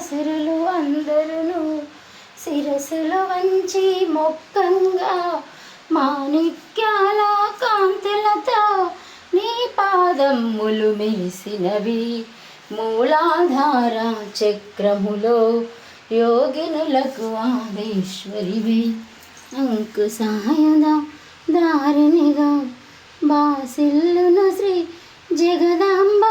అసురులు అందరును శిరసులు వంచి మొక్కంగా మాణిక్యాల కాంతులతో నీ పాదమ్ములు మెలిసినవి మూలాధార చక్రములో యోగినులకు ఆదేశ్వరివి. అంకు సహాయద దారినిగా బాసిల్లును శ్రీ జగదాంబ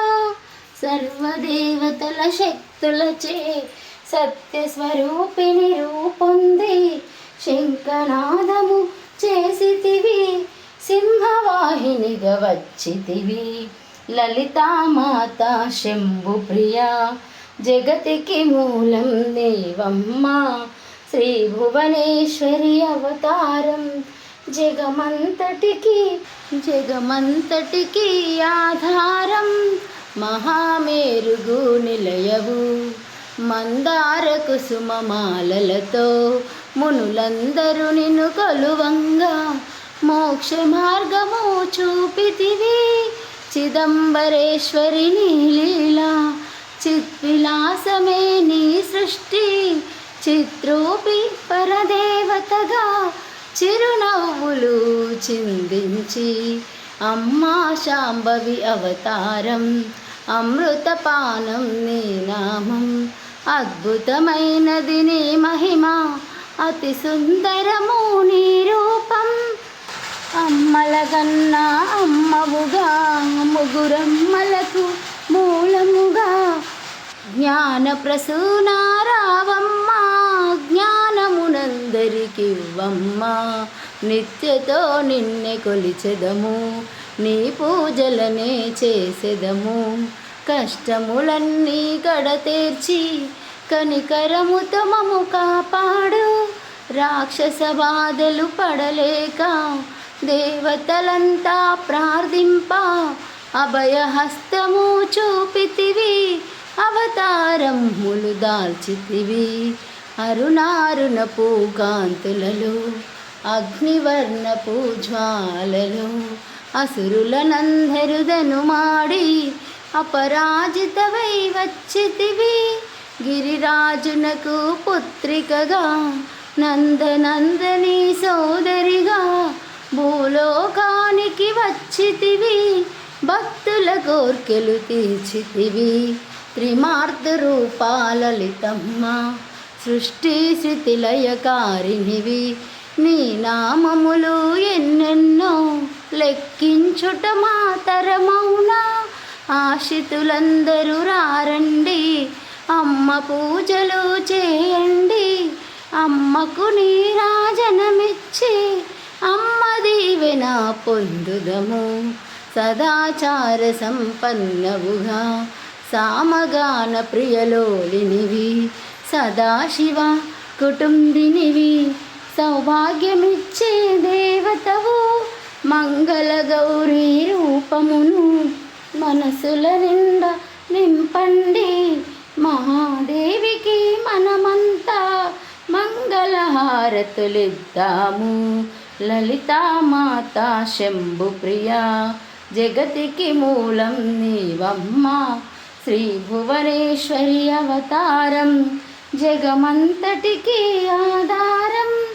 సర్వదేవతల శక్తులచే సత్యస్వరూపిణి రూపొంది. శంఖనాదము చేసితివి సింహవాహినిగా వచ్చితివి. లలితామాత శంభు ప్రియా జగతికి మూలం దేవమ్మ. శ్రీ భువనేశ్వరి అవతారం జగమంతటికి జగమంతటికి ఆధారం. మహామేరుగు నిలయవు. మందార కుసుమమాలలతో మునులందరూ నిన్ను కొలువంగా. మోక్ష మార్గము చూపితివి. చిదంబరేశ్వరి నీ లీలా చిత్విలాసమే నీ సృష్టి. చిత్రూపి పరదేవతగా చిరునవ్వులు చిందించి అమ్మా శాంభవి అవతారం అమృతపానం నీ నామం. అద్భుతమైనది నీ మహిమ అతి సుందరము నీ రూపం. అమ్మలగన్నా అమ్మవుగా ముగురమ్మలకు మూలముగా. జ్ఞాన ప్రసూనారావమ్మ జ్ఞానమునందరికివ్వమ్మ నిత్యతో నిన్నే కొలిచెదము. నీ పూజలనే చేసెదము. కష్టములన్నీ కడతీర్చి కనికరముతో మము కాపాడు. రాక్షస బాధలు పడలేక దేవతలంతా ప్రార్థింప. అభయహస్తము చూపితివి. అవతారములు దాల్చితివి. అరుణారుణ పూకాంతులలో అగ్నివర్ణ జ్వాలలో అసురులనందరుదను మాడి అపరాజితవై వచ్చితివి. గిరిరాజునకు పుత్రికగా నందనందని సోదరిగా భూలోకానికి వచ్చితివి. భక్తుల కోర్కెలు తీర్చితివి. త్రిమార్త రూపాలలితమ్మ సృష్టి శృతిలయకారినివి నీ నామములు ఎన్నెన్నో లెక్కించుట మాతరమౌనా? ఆశితులందరూ రారండి అమ్మ పూజలు చేయండి. అమ్మకు నీరాజనమిచ్చి అమ్మ దీవెన పొందుదము. సదాచార సంపన్నవుగా సామగాన ప్రియలోలినివి సదాశివ కుటుంబినివి సౌభాగ్యమిచ్చే దేవతవు మంగళ గౌరీ రూపమును మనసుల నిండా నింపండి మహాదేవికి మనమంతా మంగళహారతులిద్దాము లలితామాత శంభు ప్రియా జగతికి మూలం నీవమ్మ శ్రీ భువనేశ్వరి అవతారం జగమంతటికి ఆధారం.